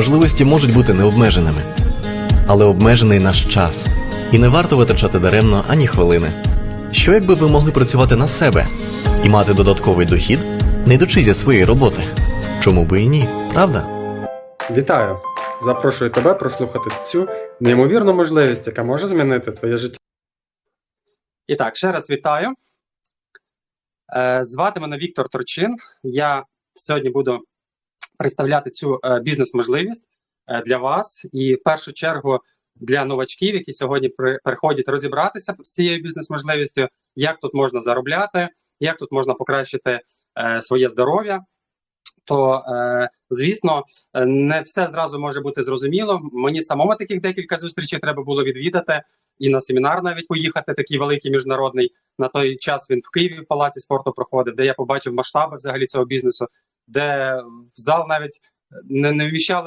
Можливості можуть бути необмеженими, але обмежений наш час, і не варто витрачати даремно ані хвилини. Що якби ви могли працювати на себе і мати додатковий дохід, не йдучи зі своєї роботи? Чому би і ні, правда? Вітаю! Запрошую тебе прослухати цю неймовірну можливість, яка може змінити твоє життя. І так, ще раз вітаю. Е, Звати мене Віктор Торчин. Я сьогодні буду представляти цю е, бізнес-можливість е, для вас і в першу чергу для новачків, які сьогодні при- приходять розібратися з цією бізнес-можливістю, як тут можна заробляти, як тут можна покращити е, своє здоров'я. То, звісно, не все зразу може бути зрозуміло. Мені самому таких декілька зустрічей треба було відвідати і на семінар навіть поїхати, такий великий міжнародний. На той час він в Києві в палаці спорту проходив, де я побачив масштаби взагалі цього бізнесу, де в зал навіть не, не вміщалося